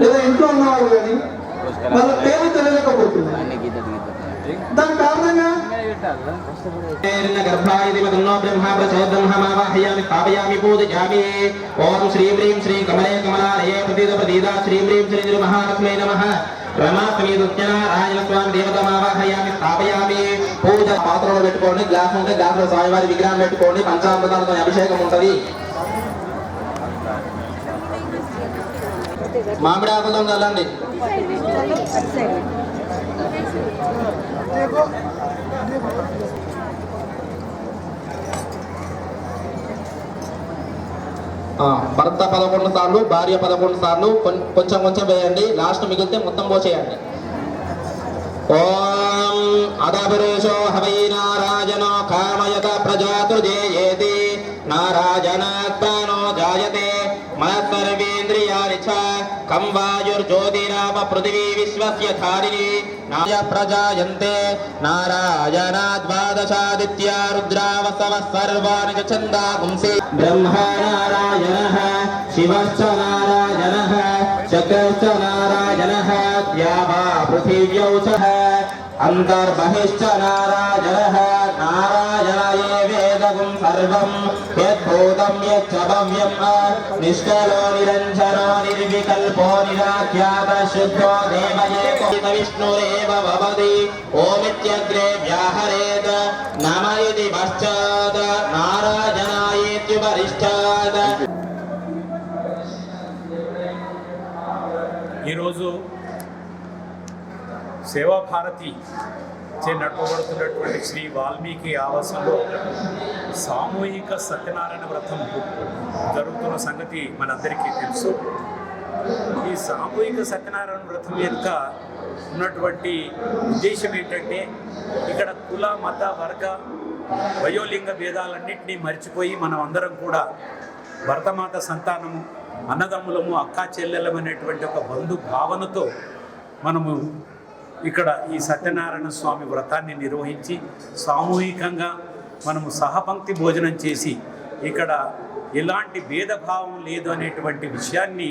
లేదా ఇంట్లో ఉన్నవాళ్ళు కానీ వాళ్ళ పేరు తెలియలేకపోతుంది దాని కారణంగా? ఓం శ్రీ హ్రీం శ్రీ కమలే కమలాలయే ప్రతీద ప్రతీదా. శ్రీ హ్రీం శ్రీ మహాలక్ష్మీ నమః. రమాస్మి సత్యనారాయణ స్వామి దేవతమావాహయామి స్థాపయామి. పూజ పాత్రలో పెట్టుకోండి గ్లాస్ ఉంటే గ్లాస్లో స్వామివారి విగ్రహం పెట్టుకోండి పంచామృతాలతో అభిషేకం ఉంటది. మామిడి ఆకులు చల్లండి భర్త పదకొండు సార్లు భార్య పదకొండు సార్లు కొంచెం కొంచెం వేయండి. లాస్ట్ మిగిలితే మొత్తం పోసేయండి. ఓం అదపురుషో హవై నారాయణో కామయత ప్రజాతృజేయేతి महाराजनात्मानो जायते। मनः सर्वेन्द्रियाणि च कं वायुर्ज्योतिराम पृथिवी विश्वस्य धारिणी। नाय प्रजायन्ते। नारायणाद्वादशादित्या रुद्रावसवः सर्वाणि च छन्दा पुंसि ब्रह्मा नारायणः शिवश्च नारायणः शक्रश्च नारायणः या पृथिव्यौ च నారాయణయే వేదగుం సర్వం యద్భూతం యచ్చ భవ్యం నిష్కలో నిరంజనో నిర్వికల్పో నిరాఖ్యాత శుద్ధో దేవయేకోత విష్ణురేవ భవతి ఓమిత్యగ్రే వ్యాహరేత నమ ఇతి పశ్చాత్ నారాయణాయేత్యుపరిష్టాత్ ఈరోజు సేవాభారతి చే నడపబడుతున్నటువంటి శ్రీ వాల్మీకి ఆవాసంలో సామూహిక సత్యనారాయణ వ్రతం జరుగుతున్న సంగతి మనందరికీ తెలుసు. ఈ సామూహిక సత్యనారాయణ వ్రతం యొక్క ఉన్నటువంటి ఉద్దేశం ఏంటంటే ఇక్కడ కుల మత వర్గ వయోలింగ భేదాలన్నింటినీ మర్చిపోయి మనం అందరం కూడా భరతమాత సంతానము అన్నదమ్ములము అక్కా చెల్లెలం అనేటువంటి ఒక బంధు భావనతో మనము ఇక్కడ ఈ సత్యనారాయణ స్వామి వ్రతాన్ని నిర్వహించి సామూహికంగా మనము సహపంక్తి భోజనం చేసి ఇక్కడ ఎలాంటి భేదభావం లేదు అనేటువంటి విషయాన్ని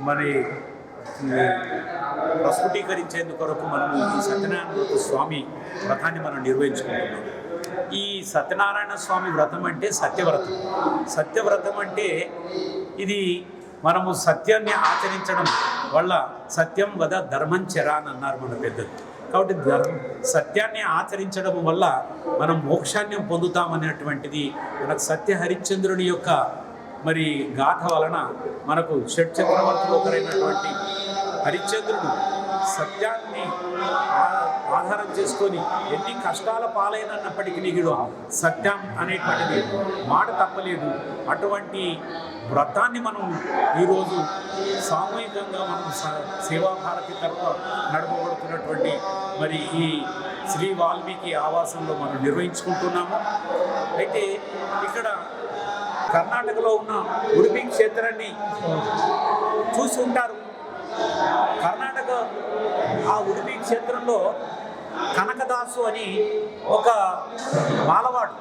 మరి ప్రస్ఫుటీకరించేందుకు కొరకు మనము ఈ సత్యనారాయణ స్వామి వ్రతాన్ని మనం నిర్వహించుకుంటున్నాం. ఈ సత్యనారాయణ స్వామి వ్రతం అంటే సత్యవ్రతం. సత్యవ్రతం అంటే ఇది మనము సత్యాన్ని ఆచరించడం వల్ల సత్యం వద ధర్మం చెరా అని అన్నారు మన పెద్దలు. కాబట్టి ధర్మ సత్యాన్ని ఆచరించడం వల్ల మనం మోక్షాన్ని పొందుతామనేటువంటిది మనకు సత్య హరిశ్చంద్రుని యొక్క మరి గాథ వలన మనకు షట్ చక్రవర్తులు ఒకరైనటువంటి హరిశ్చంద్రుడు సత్యాన్ని ఆ- ఆధారం చేసుకొని ఎన్ని కష్టాల పాలైనప్పటికీ కూడా సత్యం అనేటువంటిది మాట తప్పలేదు. అటువంటి వ్రతాన్ని మనం ఈరోజు సామూహికంగా మనం స- సేవాభారతి తరఫున నడపబడుతున్నటువంటి మరి ఈ శ్రీ వాల్మీకి ఆవాసంలో మనం నిర్వహించుకుంటున్నాము. అయితే ఇక్కడ కర్ణాటకలో ఉన్న ఉడిపి క్షేత్రాన్ని చూసి ఉంటారు కర్ణాటక ఆ ఉడిపి క్షేత్రంలో కనకదాసు అని ఒక మాలవాడు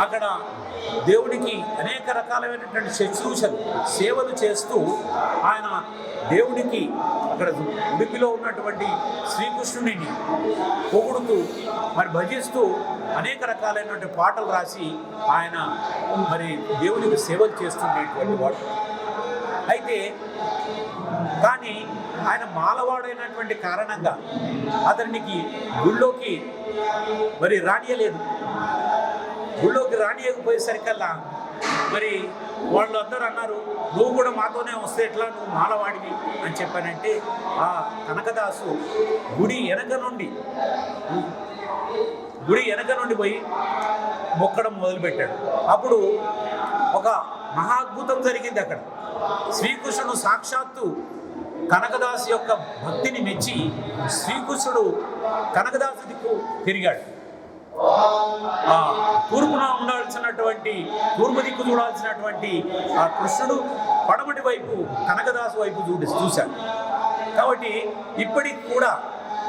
అక్కడ దేవుడికి అనేక రకాలైనటువంటి శుశ్రూషలు సేవలు చేస్తూ ఆయన దేవుడికి అక్కడ ఉడిపిలో ఉన్నటువంటి శ్రీకృష్ణుడిని పొగుడుతూ మరి భజిస్తూ అనేక రకాలైనటువంటి పాటలు రాసి ఆయన మరి దేవుడికి సేవలు చేస్తుండేటువంటి వాడు. అయితే కానీ ఆయన మాలవాడైనటువంటి కారణంగా అతనికి గుళ్ళోకి మరి రానియలేదు. గుళ్ళోకి రానియకపోయేసరికల్లా మరి వాళ్ళు అందరూ అన్నారు నువ్వు కూడా మాతోనే వస్తే ఎట్లా? నువ్వు మాలవాడివి అని చెప్పానంటే ఆ కనకదాసు గుడి వెనక నుండి గుడి వెనక నుండి పోయి మొక్కడం మొదలుపెట్టాడు. అప్పుడు ఒక మహాద్భుతం జరిగింది అక్కడ. శ్రీకృష్ణుడు సాక్షాత్తు కనకదాసు యొక్క భక్తిని మెచ్చి శ్రీకృష్ణుడు కనకదాసు దిక్కు తిరిగాడు. ఆ తూర్పున ఉండాల్సినటువంటి తూర్పు దిక్కు చూడాల్సినటువంటి ఆ కృష్ణుడు పడమటి వైపు కనకదాసు వైపు చూడి చూశాడు. కాబట్టి ఇప్పటికి కూడా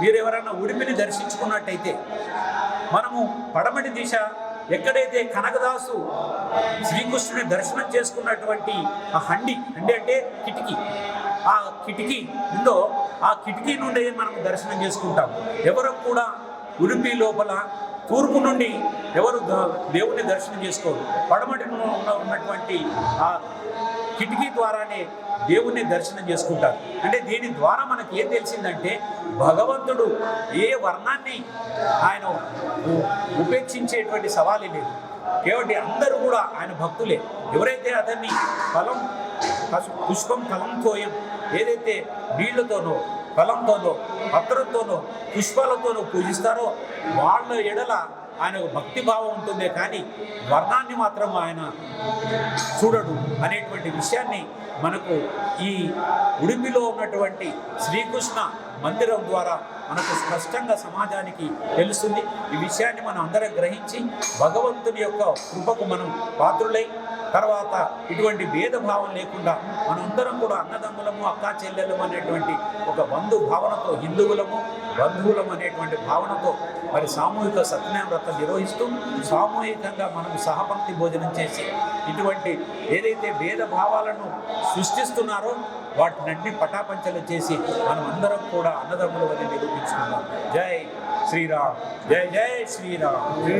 మీరు ఎవరైనా ఉడిపిని దర్శించుకున్నట్టయితే మనము పడమటి దిశ ఎక్కడైతే కనకదాసు శ్రీకృష్ణుని దర్శనం చేసుకున్నటువంటి ఆ హండి హండి అంటే కిటికీ. ఆ కిటికీ ఉందో ఆ కిటికీ నుండి మనం దర్శనం చేసుకుంటాం. ఎవరు కూడా ఉడిపి లోపల తూర్పు నుండి ఎవరు ద- దేవుని దర్శనం చేసుకోరు. పడమటి ఉన్నటువంటి ఆ కిటికీ ద్వారానే దేవుణ్ణి దర్శనం చేసుకుంటారు. అంటే దీని ద్వారా మనకి ఏం తెలిసిందంటే భగవంతుడు ఏ వర్ణాన్ని ఆయన ఉపేక్షించేటువంటి సవాలే లేదు. కాబట్టి అందరూ కూడా ఆయన భక్తులే. ఎవరైతే అతన్ని ఫలం పసు- పుష్పం ఫలంతోయం ఏదైతే నీళ్ళతోనో ఫలంతోనో పత్రంతోనో పుష్పాలతోనో పూజిస్తారో వాళ్ళ ఎడల ఆయన భక్తి భావం ఉంటుందే కానీ వర్ణాన్ని మాత్రం ఆయన చూడడు అనేటువంటి విషయాన్ని మనకు ఈ ఉడిపిలో ఉన్నటువంటి శ్రీకృష్ణ మందిరం ద్వారా మనకు స్పష్టంగా సమాజానికి తెలుస్తుంది. ఈ విషయాన్ని మనం అందరం గ్రహించి భగవంతుని యొక్క కృపకు మనం పాత్రులై తర్వాత ఇటువంటి భేదభావం లేకుండా మనందరం కూడా అన్నదమ్ములము అక్కా చెల్లెలము అనేటువంటి ఒక బంధు భావనతో హిందువులము బంధువులము అనేటువంటి భావనతో మరి సామూహిక సత్యనారాయణ వ్రతం నిర్వహిస్తూ సామూహికంగా మనం సహపంక్తి భోజనం చేసి ఇటువంటి ఏదైతే భేదభావాలను సృష్టిస్తున్నారో వాటినన్ని పటాపంచలు చేసి మనం అందరం కూడా అన్నదమ్ములు అని నిరూపించుకున్నాం జై శ్రీరామ్. జై జై శ్రీరామ్.